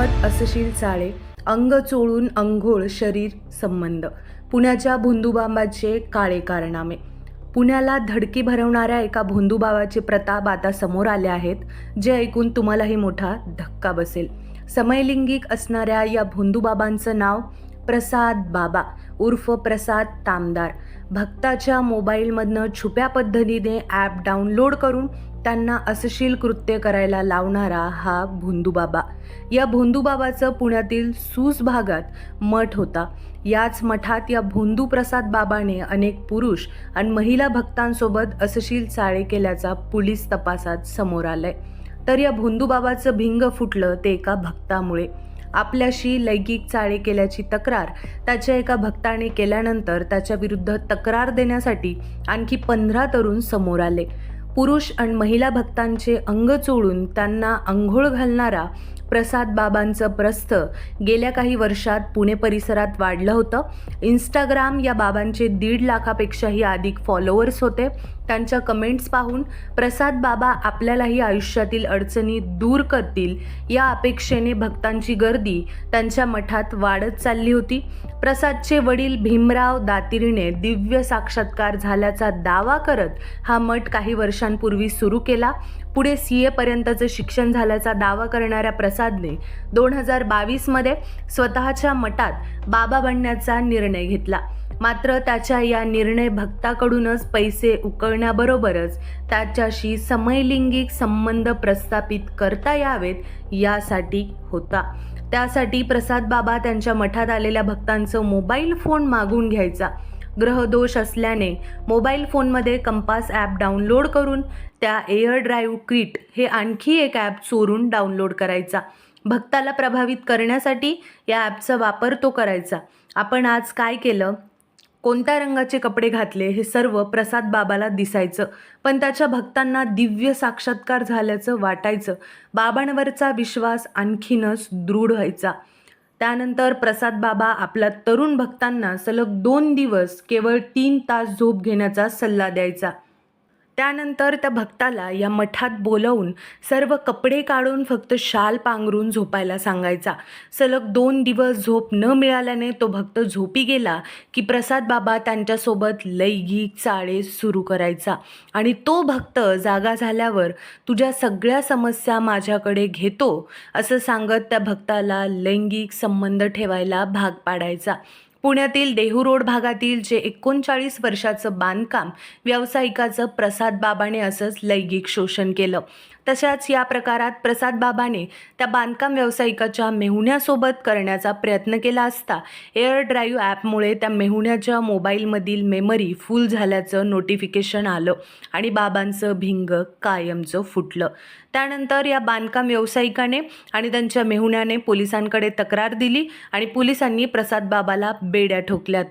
असशील चाळे अंग चोळून अंघोळ शरीर संबंध. पुण्याच्या भोंदूबाबाचे काळे कारनामे. पुण्याला धडकी भरवणाऱ्या एका भोंदूबाबाचे प्रताप आता समोर आले आहेत जे ऐकून तुम्हालाही मोठा धक्का बसेल. समयलिंगिक असणाऱ्या या भोंदूबाबांचं नाव प्रसाद बाबा उर्फ प्रसाद तामदार. भक्ताच्या मोबाईलमधनं छुप्या पद्धतीने ॲप डाउनलोड करून त्यांना असशील कृत्य करायला लावणारा हा भोंदूबाबा. या भोंदूबाबाचं पुण्यातील सूस भागात मठ होता. याच मठात या भोंदू प्रसाद बाबाने अनेक पुरुष आणि महिला भक्तांसोबत असशील चाळे केल्याचा पोलीस तपासात समोर आलाय. तर या भोंदूबाबाचं भिंग फुटलं ते एका भक्तामुळे. आपल्याशी लैंगिक चाळे केल्याची तक्रार त्याच्या एका भक्ताने केल्यानंतर त्याच्या विरुद्ध तक्रार देण्यासाठी आणखी पंधरा तरुण समोर आले. पुरुष आणि महिला भक्तांचे अंग चोळून त्यांना अंघोळ घालणारा प्रसाद बाबांचं प्रस्थ गेल्या काही वर्षात पुणे परिसरात वाढलं होतं. इंस्टाग्राम या बाबांचे दीड लाखापेक्षाही अधिक फॉलोअर्स होते. त्यांच्या कमेंट्स पाहून प्रसाद बाबा आपल्यालाही आयुष्यातील अडचणी दूर करतील. या अपेक्षेने भक्तांची गर्दी त्यांच्या मठात वाढत चालली होती. प्रसादचे वडील भीमराव दातिरीने दिव्य साक्षात्कार झाल्याचा दावा करत हा मठ काही वर्षांपूर्वी सुरू केला. पुढे सी एपर्यंतचं शिक्षण झाल्याचा दावा करणाऱ्या प्रसादने दोन हजार बावीसमध्ये स्वतःच्या मठात बाबा बनण्याचा निर्णय घेतला. मात्र त्याच्या या निर्णय भक्ताकडूनच पैसे उकळण्याबरोबरच त्याच्याशी समयलिंगिक संबंध प्रस्थापित करता यावेत यासाठी होता. त्यासाठी प्रसाद बाबा त्यांच्या मठात आलेल्या भक्तांचं मोबाईल फोन मागून घ्यायचा. ग्रहदोष असल्याने मोबाईल फोनमध्ये कंपास ॲप डाउनलोड करून त्या एअर ड्राईव्ह क्रिट हे आणखी एक ॲप चोरून डाउनलोड करायचा. भक्ताला प्रभावित करण्यासाठी या ॲपचा वापर तो करायचा. आपण आज काय केलं? कोणत्या रंगाचे कपडे घातले? हे सर्व प्रसाद बाबाला दिसायचं. पण त्याच्या भक्तांना दिव्य साक्षात्कार झाल्याचं वाटायचं. बाबांवरचा विश्वास आणखीनच दृढ व्हायचा. त्यानंतर प्रसाद बाबा आपल्या तरुण भक्तांना सलग दोन दिवस केवळ तीन तास झोप घेण्याचा सल्ला द्यायचा. त्यानंतर त्या भक्ताला या मठात बोलवून सर्व कपडे काढून फक्त शाल पांघरून झोपायला सांगायचा. सलग दोन दिवस झोप न मिळाल्याने तो भक्त झोपी गेला की प्रसाद बाबा त्यांच्यासोबत लैंगिक चाळे सुरू करायचा. आणि तो भक्त जागा झाल्यावर तुझ्या सगळ्या समस्या माझ्याकडे घेतो असं सांगत त्या भक्ताला लैंगिक संबंध ठेवायला भाग पाडायचा. पुण्यातील देहू रोड भागातील जे एकोणचाळीस वर्षाचं बांधकाम व्यावसायिकाचं प्रसाद बाबाने असंच लैंगिक शोषण केलं. तशाच या प्रकारात प्रसाद बाबाने त्या बांधकाम व्यावसायिकाच्या मेहुण्यासोबत करण्याचा प्रयत्न केला असता एअर ड्राईव्ह ॲपमुळे त्या मेहुण्याच्या मोबाईलमधील मेमरी फुल झाल्याचं नोटिफिकेशन आलं आणि बाबांचं भिंग कायमचं फुटलं. त्यानंतर या बांधकाम व्यावसायिकाने आणि त्यांच्या मेहुण्याने पोलिसांकडे तक्रार दिली आणि पोलिसांनी प्रसाद बाबाला बेड्या ठोकल्यात.